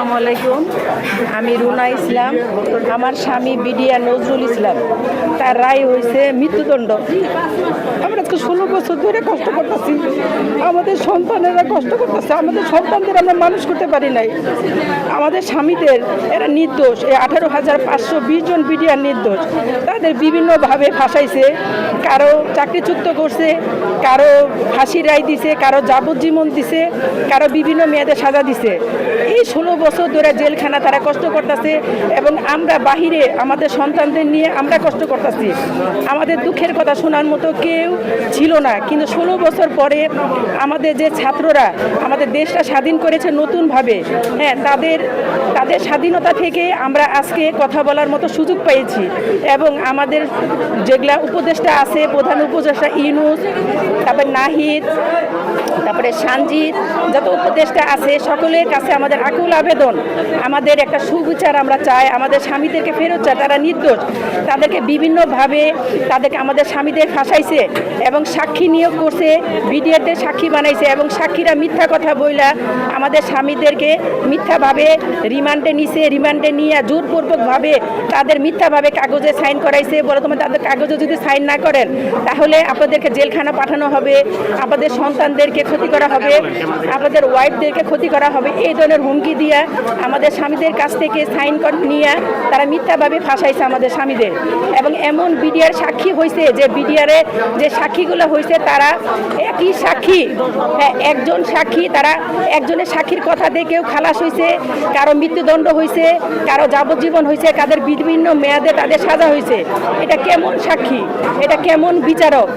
আসসালামু আলাইকুম। আমি রুনা ইসলাম। আমার স্বামী বিডিয়া নজরুল ইসলাম। তার রায় হয়েছে মৃত্যুদণ্ড। আমরা আজকে ষোলো বছর ধরে কষ্ট করতেছি। আমাদের সন্তানেরা কষ্ট করতেছে। আমাদের সন্তানদের আমরা মানুষ করতে পারি নাই। আমাদের স্বামীদের এরা নির্দোষ। এই আঠারো হাজার পাঁচশো বিশ জন বিডিয়ার নির্দোষ। তাদের বিভিন্নভাবে ফাঁসাইছে। কারও চাকরিচ্যুত করছে। কারও ফাঁসির রায় দিছে। কারও যাবজ্জীবন দিছে। কারও বিভিন্ন মেয়াদে সাজা দিছে। এই ষোলো বছর ধরে জেলখানা তারা কষ্ট করতেছে এবং আমরা বাহিরে আমাদের সন্তানদের নিয়ে আমরা কষ্ট করতেছি। আমাদের দুঃখের কথা শোনার মতো কেউ ছিল না। কিন্তু ষোলো বছর পরে আমাদের যে ছাত্ররা, আমাদের দেশটা স্বাধীন করেছে নতুনভাবে হ্যাঁ তাদের তাদের স্বাধীনতা থেকে আমরা আজকে কথা বলার মতো সুযোগ পেয়েছি। এবং আমাদের যেগুলা উপদেষ্টা আছে, প্রধান উপদেষ্টা ইনুস তারপর নাহিদ, তারপরে সানজিৎ যত উপদেষ্টা আছে, সকলের কাছে আমাদের আকুল আবেদন আমাদের একটা সুবিচার আমরা চাই, আমাদের স্বামীদেরকে ফেরত চাই, তারা নির্দোষ। তাদেরকে বিভিন্নভাবে তাদেরকে আমাদের স্বামীদের ফাঁসাইছে এবং সাক্ষী নিয়োগ করছে বিডিআরদের সাক্ষী বানাইছে এবং সাক্ষীরা মিথ্যা কথা বইলা আমাদের স্বামীদেরকে মিথ্যাভাবে রিমান্ডে নিছে, রিমান্ডে নিয়ে জোরপূর্বকভাবে তাদের মিথ্যাভাবে কাগজে সাইন করাইছে। বলে তোমার তাদের কাগজে যদি সাইন না করেন, তাহলে আপনাদেরকে জেলখানা পাঠানো হবে, আপনাদের সন্তানদেরকে ক্ষতি করা হবে, আপনাদের ওয়াইফদেরকে ক্ষতি করা হবে, এই ধরনের হুমকি দিয়ে আমাদের স্বামীদের কাছ থেকে সাইন নিয়ে তারা মিথ্যাভাবে ফাঁসাইছে আমাদের স্বামীদের। এবং এমন বিডিআর সাক্ষী হয়েছে যে বিডিআরে যে সাক্ষীগুলো হয়েছে তারা একই সাক্ষী হ্যাঁ একজন সাক্ষী, তারা একজনের সাক্ষীর কথা দিয়ে কেউ খালাস হয়েছে কারও মৃত্যুদণ্ড হয়েছে কারও যাবজ্জীবন হয়েছে কাদের বিভিন্ন মেয়াদে তাদের সাজা হয়েছে এটা কেমন সাক্ষী? এটা কেমন বিচারক?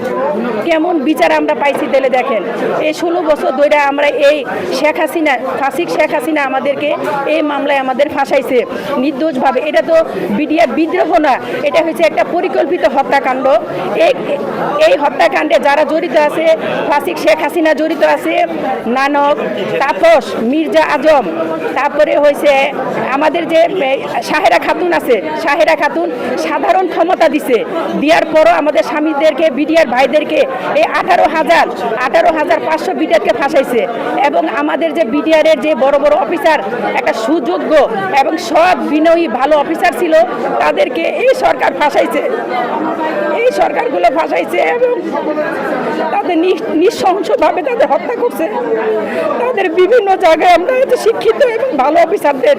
কেমন বিচার আমরা পাইছি দিলে দেখেন। এই ষোলো বছর ধরে আমরা এই শেখ হাসিনা, ফাসিক শেখ হাসিনা আমাদেরকে এই মামলায় আমাদের ফাঁসাইছে। নির্দোষভাবে। এটা তো বিডিআর বিদ্রোহ না। এটা হচ্ছে একটা পরিকল্পিত হত্যাকাণ্ড। এই হত্যাকাণ্ডে যারা জড়িত আছে ফাসিক শেখ হাসিনা জড়িত আছে, নানক, তাপস, মির্জা আজম, তারপরে হয়েছে আমাদের যে সাহেরা খাতুন আছে সাহেরা খাতুন সাধারণ ক্ষমতা দিছে। দেওয়ার পরও আমাদের স্বামীদেরকে, বিডিআর ভাইদেরকে এই আঠারো হাজার আঠারো হাজার পাঁচশো বিডিআরকে ফাঁসাইছে। এবং আমাদের যে বিডিআরের যে বড় বড় অফিসার একটা সুযোগ্য এবং সৎ বিনয়ী ভালো অফিসার ছিল, তাদেরকে এই সরকার ফাঁসাইছে। এই সরকারগুলো ফাঁসাইছে এবং তাদের নিঃ- নৃশংসভাবে তাদের হত্যা করছে। তাদের বিভিন্ন জায়গায় আমরা হচ্ছে শিক্ষিত এবং ভালো অফিসারদের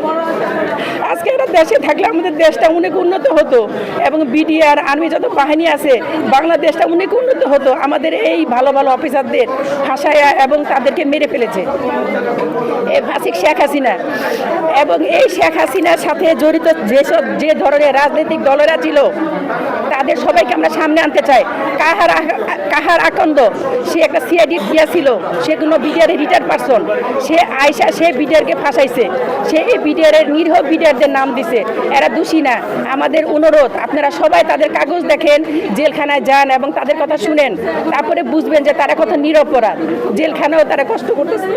আজকে এরা দেশে থাকলে আমাদের দেশটা অনেক উন্নত হতো এবং বিডিআর আর্মি যত বাহিনী আছে, বাংলাদেশটা অনেক উন্নত হতো। আমাদের এই ভালো ভালো অফিসারদের ফাঁসায়া এবং তাদেরকে মেরে ফেলেছে। ফাঁসিক শেখ হাসিনা। এবং এই শেখ হাসিনার সাথে জড়িত যেসব, যে ধরনের রাজনৈতিক দলেরা ছিল, তাদের সবাইকে আমরা সামনে আনতে চাই। কাহার কাহার আকন্দ, সে একটা সিআইডি ছিল, সে কোনো বিডিআরের রিটায়ার্ড পারসন সে আয়সা সে বিডিআরকে ফাঁসাইছে। সে এই বিডিআরের নিরীহ বিডিআরদের নাম দিছে। এরা দোষী না। আমাদের অনুরোধ, আপনারা সবাই তাদের কাগজ দেখেন, জেলখানায় যান এবং তাদের কথা শুনেন। তারপরে বুঝবেন যে তারা কত নিরপরাধ। জেলখানাও তারা কষ্ট করতেছে।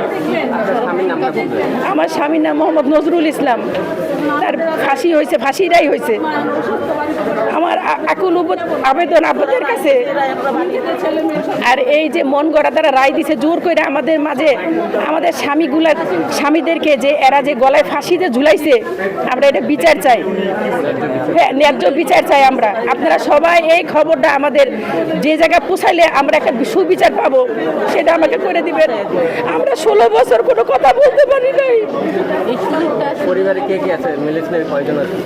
আমার স্বামীর নাম মোহাম্মদ নজরুল ইসলাম। তার ফাঁসি হয়েছে ফাঁসিরাই হয়েছে। উপ- আবেদন আপনাদের কাছে? আর এই যে মন গড়া তারা রায় দিছে জোর করে আমাদের মাঝে আমাদের স্বামীগুলা স্বামীদেরকে যে এরা যে গলায় ফাঁসিতে ঝুলাইছে আমরা এটা বিচার চাই। হ্যাঁ ন্যায্য বিচার চাই আমরা। আপনারা সবাই এই খবরটা আমাদের যে জায়গায় পৌঁছাইলে আমরা একটা সুবিচার পাবো সেটা আমাকে করে দিবেন। আমরা ষোলো বছর কোনো কথা বলতে পারি নাই। পরিবারে কে কে আছে? মিলিটারি কয়জন আছে?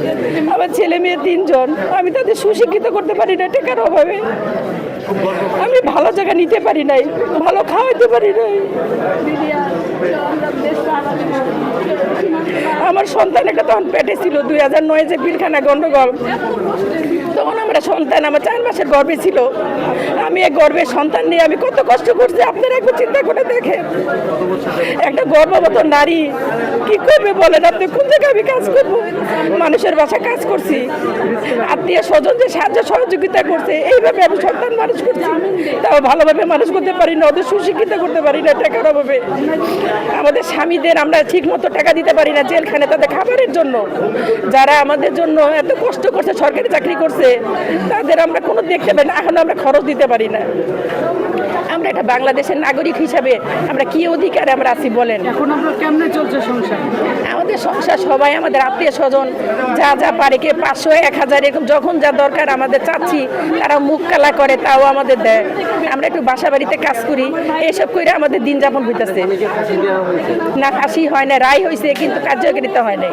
আমার ছেলে মেয়ে তিনজন। আমি তাদের সুশিক্ষিত করতে পারি না টাকার অভাবে আমি ভালো জায়গা নিতে পারি নাই, ভালো খাওয়াইতে পারি নাই। আমার সন্তান একটা তখন পেটে ছিল, দুই হাজার নয় যে পিলখানা গন্ডগোল। তখন আমরা সন্তান আমার চার মাসের গর্বে ছিল। আমি এই গর্বের সন্তান নিয়ে আমি কত কষ্ট করছি, আপনারা একটু চিন্তা করে দেখেন। একটা গর্ভবত নারী কি করবে বলেন? আপনি কোন জায়গায় আমি কাজ করব? মানুষের বাসা কাজ করছি। আত্মীয় স্বজন যে সাহায্য সহযোগিতা করছে, এইভাবে আমি সন্তান মানুষ করছি। তাও ভালোভাবে মানুষ করতে পারি না, ওদের সুশিক্ষিত করতে পারি না টাকার অভাবে। আমাদের স্বামীদের আমরা ঠিক মতো টাকা দিতে পারি না জেলখানে তাদের খাবারের জন্য। যারা আমাদের জন্য এত কষ্ট করছে, সরকারি চাকরি করছে, তাদের আমরা কোনো দেখতে পাই না। এখন আমরা খরচ দিতে পারি না। আমরা একটা বাংলাদেশের নাগরিক হিসাবে আমরা কি অধিকার আমরা আছি বলেন। এখন আপনার কেমনে চলছে সংসার? আমাদের সংসার সবাই আমাদের আত্মীয় স্বজন যা যা পারে কে পাঁচশো এক হাজার এরকম যখন যা দরকার আমাদের চাচ্ছি তারা মুখ কালা করে তাও আমাদের দেয়। আমরা একটু বাসা বাড়িতে কাজ করি এইসব করে আমাদের দিন যাপন হইতেছে। না ফাঁসি হয় না রায় হয়েছে কিন্তু কার্যকারিতা হয় নাই।